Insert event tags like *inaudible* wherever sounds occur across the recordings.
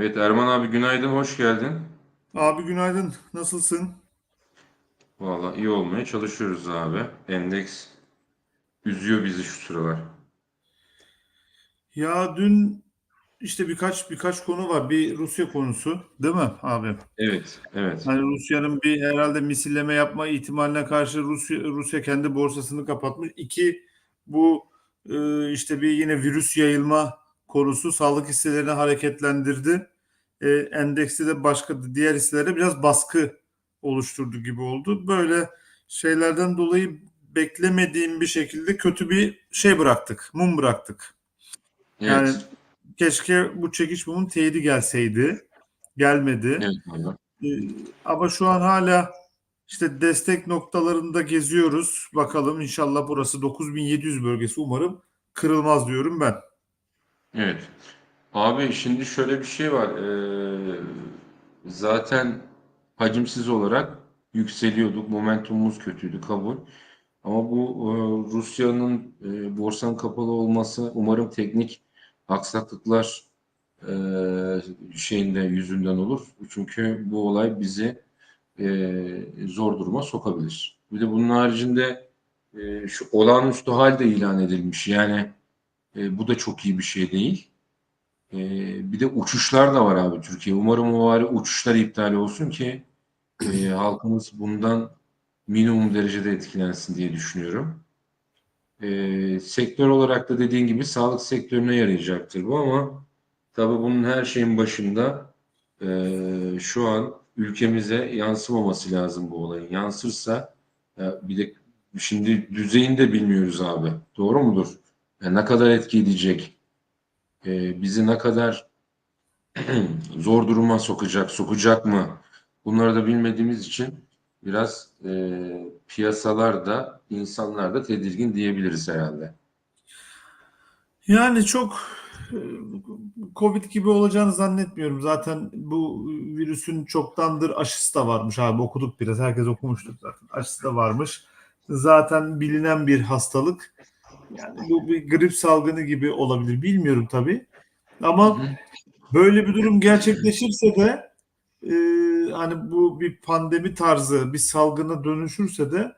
Evet Erman abi günaydın, hoş geldin. Abi günaydın. Nasılsın? Vallahi iyi olmaya çalışıyoruz abi. Endeks üzüyor bizi şu sıralar. Ya dün işte birkaç birkaç konu var. Bir Rusya konusu, değil mi abi? Evet, evet, Hani Rusya'nın bir herhalde misilleme yapma ihtimaline karşı Rusya Rusya kendi borsasını kapatmış. İki bu e, işte bir yine virüs yayılma konusu sağlık hisselerini hareketlendirdi. E, endeksi de başka diğer hisselere biraz baskı oluşturdu gibi oldu. Böyle şeylerden dolayı beklemediğim bir şekilde kötü bir şey bıraktık. Mum bıraktık. Yani evet, keşke bu çekiç mumun teyidi gelseydi. Gelmedi. evet. Ee, ama şu an hala işte destek noktalarında geziyoruz. Bakalım inşallah burası 9700 bölgesi umarım kırılmaz diyorum ben. Evet. Abi şimdi şöyle bir şey var. Ee, zaten hacimsiz olarak yükseliyorduk. Momentumumuz kötüydü, kabul. Ama bu e, Rusya'nın e, borsanın kapalı olması umarım teknik aksaklıklar e, şeyinde yüzünden olur. Çünkü bu olay bizi e, zor duruma sokabilir. Bir de bunun haricinde e, şu olağanüstü hal de ilan edilmiş. Yani e, bu da çok iyi bir şey değil. E, bir de uçuşlar da var abi Türkiye. Umarım o var uçuşlar iptal olsun ki e, halkımız bundan minimum derecede etkilensin diye düşünüyorum. E, sektör olarak da dediğin gibi sağlık sektörüne yarayacaktır bu ama tabii bunun her şeyin başında e, şu an ülkemize yansımaması lazım bu olayın. Yansırsa ya bir de şimdi düzeyini de bilmiyoruz abi. Doğru mudur? Ne kadar etki edecek? E, bizi ne kadar *clears throat* zor duruma sokacak, sokacak mı? Bunları da bilmediğimiz için biraz e, piyasalar da insanlar da tedirgin diyebiliriz herhalde. Yani çok e, Covid gibi olacağını zannetmiyorum. Zaten bu virüsün çoktandır aşısı da varmış abi. Okuduk biraz. Herkes okumuştur zaten. Aşısı da varmış. Zaten bilinen bir hastalık. Yani bu bir grip salgını gibi olabilir. Bilmiyorum tabii. Ama böyle bir durum gerçekleşirse de e, hani bu bir pandemi tarzı bir salgına dönüşürse de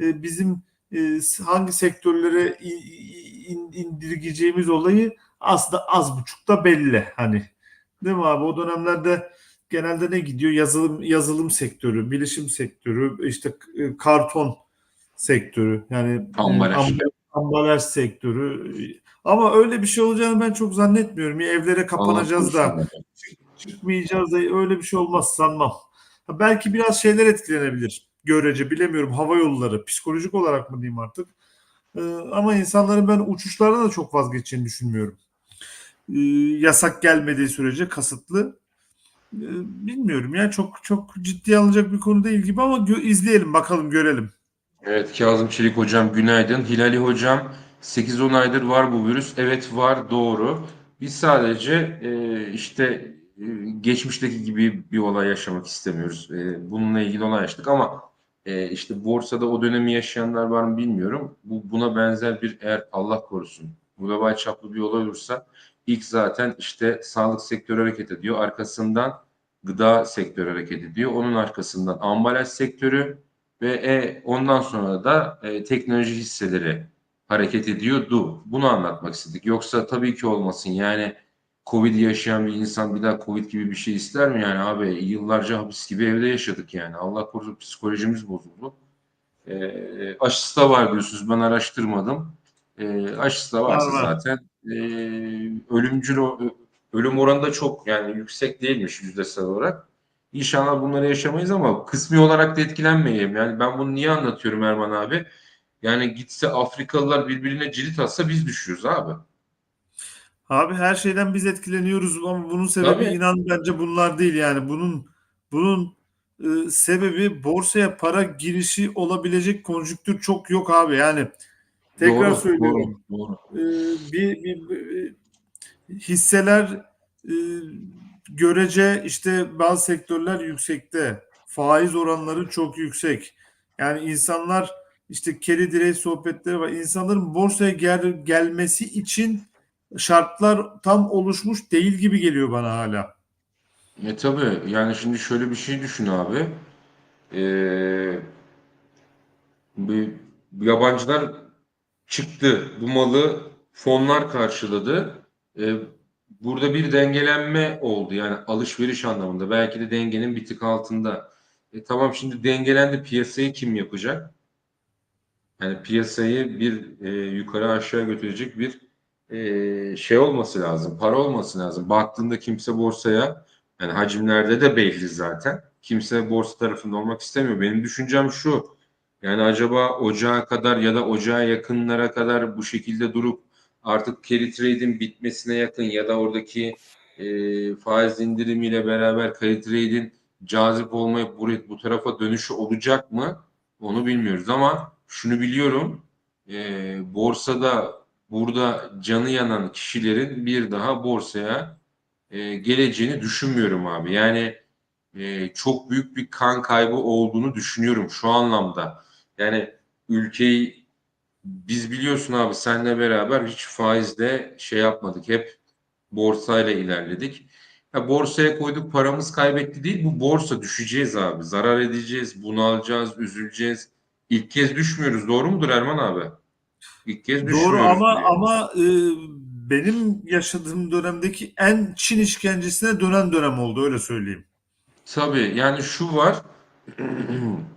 e, bizim e, hangi sektörlere in- in- indirgeyeceğimiz olayı aslında az buçuk da belli hani değil mi abi o dönemlerde genelde ne gidiyor yazılım yazılım sektörü bilişim sektörü işte e, karton sektörü yani Ambalaj. ambalaj, ambalaj sektörü ama öyle bir şey olacağını ben çok zannetmiyorum ya evlere Allah kapanacağız da çıkmayacağız da öyle bir şey olmaz sanmam. Ha, Belki biraz şeyler etkilenebilir. Görece bilemiyorum. Hava yolları psikolojik olarak mı diyeyim artık. Ee, ama insanların ben uçuşlardan da çok vazgeçeceğini düşünmüyorum. Ee, yasak gelmediği sürece kasıtlı. Ee, bilmiyorum ya çok çok ciddiye alınacak bir konu değil gibi ama izleyelim bakalım görelim. Evet Kazım Çelik hocam günaydın. Hilali hocam 8-10 aydır var bu virüs. Evet var doğru. Biz sadece e, işte e, geçmişteki gibi bir olay yaşamak istemiyoruz. E, bununla ilgili olay yaşadık ama e, işte borsada o dönemi yaşayanlar var mı bilmiyorum. Bu buna benzer bir eğer Allah korusun global çaplı bir olay olursa ilk zaten işte sağlık sektörü hareket ediyor. Arkasından gıda sektörü hareket ediyor. Onun arkasından ambalaj sektörü ve e, ondan sonra da e, teknoloji hisseleri hareket ediyordu. Bunu anlatmak istedik. Yoksa tabii ki olmasın. Yani Covid yaşayan bir insan bir daha Covid gibi bir şey ister mi? Yani abi yıllarca hapis gibi evde yaşadık yani. Allah korusun psikolojimiz bozuldu. E, aşısı da var diyorsunuz. Ben araştırmadım. E, aşısı da varsa Var var. zaten e, ölümcül ölüm oranı da çok yani yüksek değilmiş yüzdesel olarak. İnşallah bunları yaşamayız ama kısmi olarak da etkilenmeyelim. Yani ben bunu niye anlatıyorum Erman abi? Yani gitse Afrikalılar birbirine cirit atsa biz düşüyoruz abi. Abi her şeyden biz etkileniyoruz ama bunun sebebi Tabii. inan bence bunlar değil yani bunun bunun e, sebebi borsaya para girişi olabilecek konjüktür çok yok abi yani tekrar Doğru, söylüyorum doğru, doğru. E, bir, bir, bir- hisseler e, görece işte bazı sektörler yüksekte faiz oranları çok yüksek yani insanlar işte keri direği sohbetleri var insanların borsaya gel, gelmesi için şartlar tam oluşmuş değil gibi geliyor bana hala. E tabii yani şimdi şöyle bir şey düşün abi. Ee, bir yabancılar çıktı. Bu malı fonlar karşıladı. Ee, burada bir dengelenme oldu. Yani alışveriş anlamında. Belki de dengenin bir tık altında. E tamam şimdi dengelendi. Piyasayı kim yapacak? Yani piyasayı bir e, yukarı aşağı götürecek bir e, şey olması lazım. Para olması lazım. Baktığında kimse borsaya yani hacimlerde de belli zaten. Kimse borsa tarafında olmak istemiyor. Benim düşüncem şu. Yani acaba ocağa kadar ya da ocağa yakınlara kadar bu şekilde durup artık carry trade'in bitmesine yakın ya da oradaki e, faiz indirimiyle beraber carry trade'in cazip olmayıp bu, bu tarafa dönüşü olacak mı? Onu bilmiyoruz ama şunu biliyorum. E, borsada burada canı yanan kişilerin bir daha borsaya e, geleceğini düşünmüyorum abi. Yani e, çok büyük bir kan kaybı olduğunu düşünüyorum şu anlamda. Yani ülkeyi biz biliyorsun abi seninle beraber hiç faizle şey yapmadık. Hep borsayla ilerledik. Ya borsaya koyduk paramız kaybetti değil. Bu borsa düşeceğiz abi. Zarar edeceğiz, bunalacağız, üzüleceğiz. İlk kez düşmüyoruz. Doğru mudur Erman abi? İlk kez Doğru düşmüyoruz. ama diye. ama e, benim yaşadığım dönemdeki en Çin işkencesine dönen dönem oldu öyle söyleyeyim. Tabii yani şu var. *clears throat*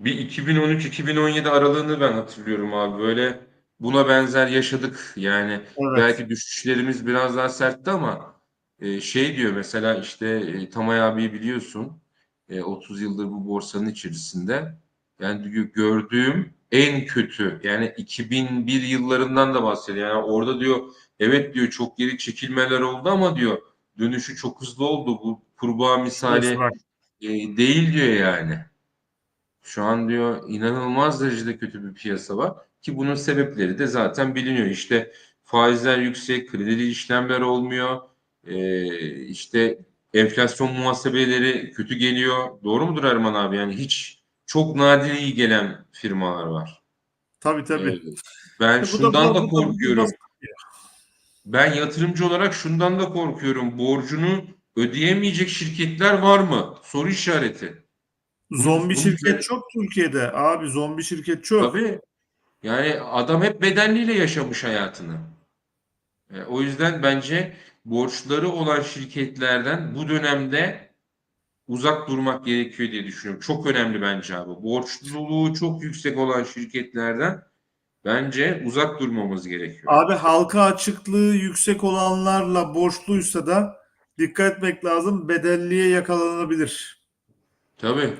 Bir 2013-2017 aralığını ben hatırlıyorum abi. Böyle buna benzer yaşadık. Yani Evet. belki düşüşlerimiz biraz daha sertti ama e, şey diyor mesela işte e, Tamay abiyi biliyorsun. E, 30 yıldır bu borsanın içerisinde. Yani diyor gördüğüm en kötü yani 2001 yıllarından da bahsediyor. Yani orada diyor evet diyor çok geri çekilmeler oldu ama diyor dönüşü çok hızlı oldu. Bu kurbağa misali e, değil diyor yani. Şu an diyor inanılmaz derecede kötü bir piyasa var ki bunun sebepleri de zaten biliniyor. İşte faizler yüksek, kredili işlemler olmuyor, ee, işte enflasyon muhasebeleri kötü geliyor. Doğru mudur Erman abi? Yani hiç çok nadir iyi gelen firmalar var. Tabii tabii. Ee, ben E, bu şundan da bu korkuyorum. Ben yatırımcı olarak şundan da korkuyorum. Borcunu ödeyemeyecek şirketler var mı? Soru işareti. Zombi Bunu- şirket çok Türkiye'de. Abi zombi şirket çok. Tabii. Yani adam hep bedelliyle yaşamış hayatını. E, o yüzden bence borçları olan şirketlerden bu dönemde uzak durmak gerekiyor diye düşünüyorum. Çok önemli bence abi. Borçluluğu çok yüksek olan şirketlerden bence uzak durmamız gerekiyor. Abi halka açıklığı yüksek olanlarla borçluysa da dikkat etmek lazım. Bedelliye yakalanabilir. Tabii,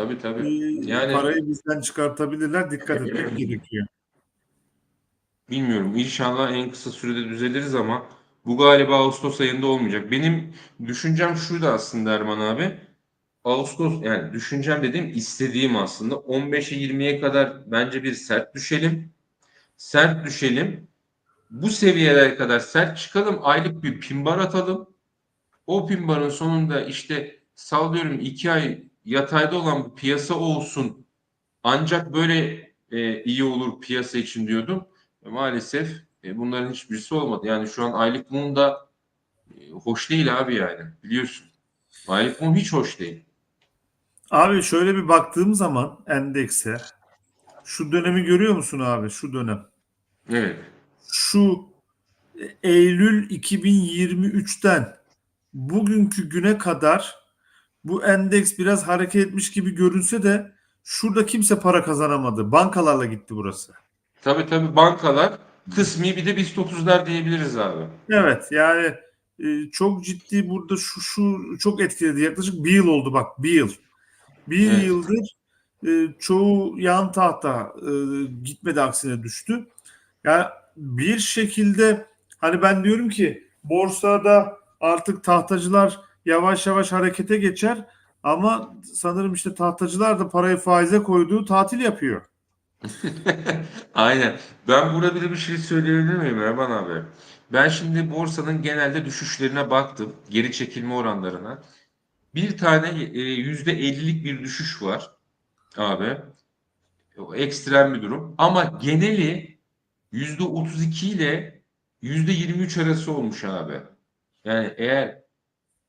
tabii tabii. Ee, Yani Parayı bizden çıkartabilirler. Dikkat etmek gerekiyor. bilmiyorum. İnşallah en kısa sürede düzeliriz ama bu galiba Ağustos ayında olmayacak. Benim düşüncem şuydu aslında Erman abi. Ağustos yani düşüncem dediğim istediğim aslında 15'e 20'ye kadar bence bir sert düşelim. Sert düşelim. Bu seviyelere kadar sert çıkalım. Aylık bir pimbar atalım. O pimbarın sonunda işte sallıyorum 2 ay yatayda olan bir piyasa olsun. Ancak böyle e, iyi olur piyasa için diyordum. E, maalesef e, bunların hiçbirisi olmadı. Yani şu an aylık mum da e, hoş değil abi yani biliyorsun. Aylık mum hiç hoş değil. Abi şöyle bir baktığım zaman endekse şu dönemi görüyor musun abi? Şu dönem. Evet. Şu Eylül 2023'ten bugünkü güne kadar bu endeks biraz hareket etmiş gibi görünse de şurada kimse para kazanamadı. Bankalarla gitti burası. Tabii tabii bankalar kısmi bir de BIST 30'lar diyebiliriz abi. Evet yani e, çok ciddi burada şu şu çok etkiledi. Yaklaşık bir yıl oldu bak bir yıl. Bir Evet. yıldır e, çoğu yan tahta e, gitmedi aksine düştü. Yani bir şekilde hani ben diyorum ki borsada artık tahtacılar yavaş yavaş harekete geçer ama sanırım işte tahtacılar da parayı faize koyduğu tatil yapıyor. *laughs* Aynen. Ben burada bir bir şey söyleyebilir miyim Erman abi? Ben şimdi borsanın genelde düşüşlerine baktım. Geri çekilme oranlarına. Bir tane e, yüzde ellilik bir düşüş var abi. Ekstrem bir durum. Ama geneli yüzde otuz iki ile yüzde yirmi üç arası olmuş abi. Yani eğer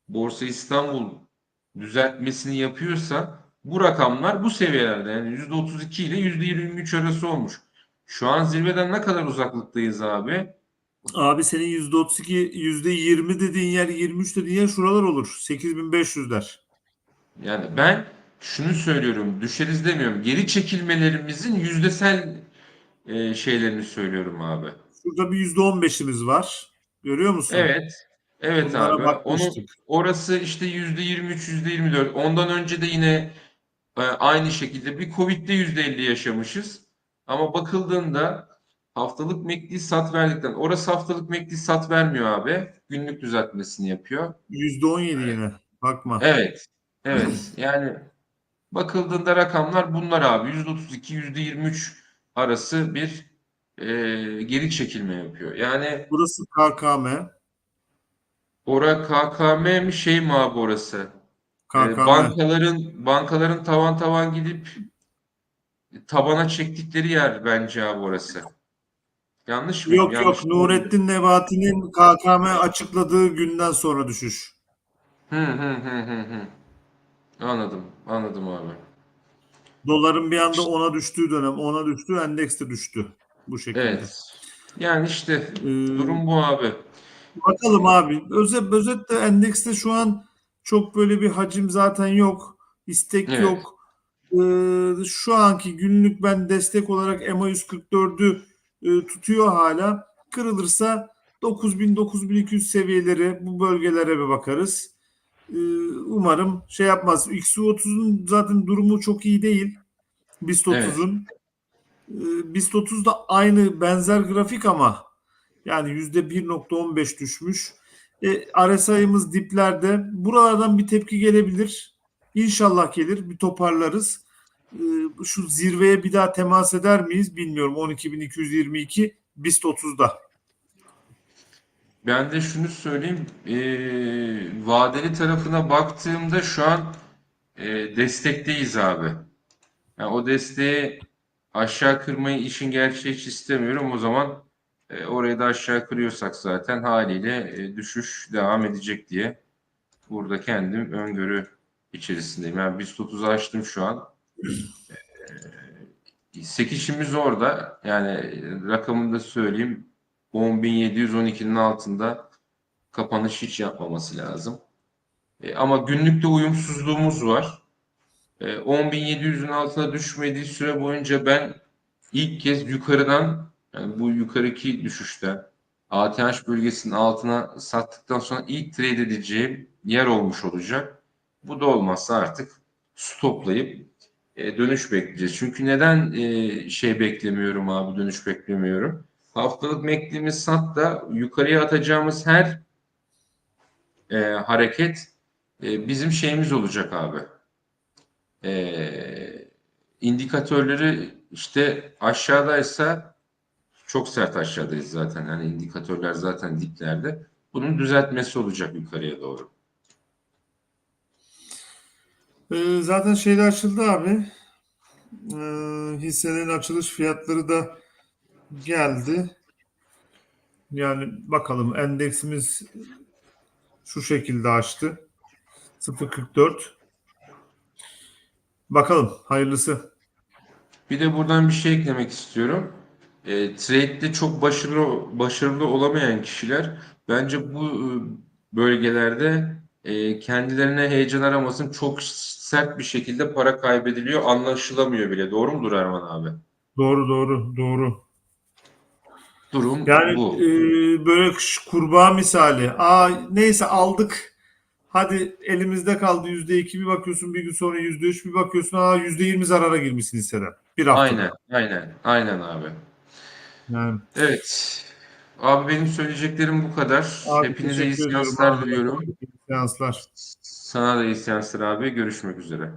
Borsa İstanbul düzeltmesini yapıyorsa bu rakamlar bu seviyelerde yani %32 ile %23 arası olmuş. Şu an zirveden ne kadar uzaklıktayız abi? Abi senin %32, %20 dediğin yer, 23 dediğin yer şuralar olur. 8500'ler. Yani ben şunu söylüyorum, düşeriz demiyorum. Geri çekilmelerimizin yüzdesel e, şeylerini söylüyorum abi. Şurada bir %15'imiz var. Görüyor musun? Evet. Evet Bunlara abi. Onun bakmıştık. orası işte yüzde 23, yüzde 24. Ondan önce de yine e, aynı şekilde bir Covid'de yüzde 50 yaşamışız. Ama bakıldığında haftalık MACD sat verdikten orası haftalık MACD sat vermiyor abi. Günlük düzeltmesini yapıyor. %17 yine. Bakma. Evet. Evet. Yani bakıldığında rakamlar bunlar abi. %32, %23 arası bir e, geri çekilme yapıyor. Yani Burası KKM. Ora KKM mi şey mi abi orası? E, KKM. bankaların bankaların tavan tavan gidip tabana çektikleri yer bence abi orası. Yanlış mı? Yok Yanlış yok. mı? Nurettin Nebati'nin KKM açıkladığı günden sonra düşüş. Hı hı hı hı hı. Anladım. Anladım abi. Doların bir anda ona düştüğü dönem. Ona düştü. Endeks de düştü. Bu şekilde. Evet. Yani işte Ee, durum bu abi. Bakalım abi. Özet, özetle endekste şu an çok böyle bir hacim zaten yok. İstek Evet. yok. Ee, şu anki günlük ben destek olarak EMA 144'ü e, tutuyor hala. Kırılırsa 9000-9200 seviyeleri bu bölgelere bir bakarız. Ee, umarım şey yapmaz. XU30'un zaten durumu çok iyi değil. BIST 30'un. Ee, BIST 30 da aynı benzer grafik ama yani %1.15 düşmüş. E, RSI'ımız diplerde. Buralardan bir tepki gelebilir. İnşallah gelir. Bir toparlarız. E, şu zirveye bir daha temas eder miyiz bilmiyorum. 12.222 BIST 30'da. Ben de şunu söyleyeyim. eee, vadeli tarafına baktığımda şu an eee, destekteyiz abi. Yani o desteği aşağı kırmayı işin gerçeği hiç istemiyorum. O zaman eee, orayı da aşağı kırıyorsak zaten haliyle eee, düşüş devam edecek diye burada kendim öngörü içerisindeyim. Yani BIST 30'u açtım şu an. Eee, sekişimiz orada. Yani rakamını da söyleyeyim. 10.712'nin altında kapanış hiç yapmaması lazım. E, ama günlükte uyumsuzluğumuz var. E, 10.700'ün altına düşmediği süre boyunca ben ilk kez yukarıdan yani bu yukarıki düşüşten ATH bölgesinin altına sattıktan sonra ilk trade edeceğim yer olmuş olacak. Bu da olmazsa artık stoplayıp e, dönüş bekleyeceğiz. Çünkü neden e, şey beklemiyorum abi dönüş beklemiyorum? Haftalık MACD'miz sat da yukarıya atacağımız her e, hareket e, bizim şeyimiz olacak abi. E, indikatörleri işte aşağıdaysa çok sert aşağıdayız zaten. Yani indikatörler zaten diplerde. Bunun düzeltmesi olacak yukarıya doğru. E, zaten şeyde açıldı abi. E, hisselerin açılış fiyatları da geldi. Yani bakalım endeksimiz şu şekilde açtı. 0.44. Bakalım hayırlısı. Bir de buradan bir şey eklemek istiyorum. E, trade'de çok başarılı başarılı olamayan kişiler bence bu e, bölgelerde e, kendilerine heyecan aramasın çok sert bir şekilde para kaybediliyor, anlaşılamıyor bile. Doğru mudur Erman abi? Doğru doğru doğru. Durum Yani bu. e, böyle kurbağa misali. Aa neyse aldık. Hadi elimizde kaldı yüzde iki bir bakıyorsun bir gün sonra yüzde üç bir bakıyorsun aa yüzde yirmi zarara girmişsin hisseden. Bir hafta. Aynen, aynen, aynen abi. Yani, Evet. Abi benim söyleyeceklerim bu kadar. abi Hepinize iyi seanslar diliyorum. İyi seanslar. Sana da iyi seanslar abi. Görüşmek üzere.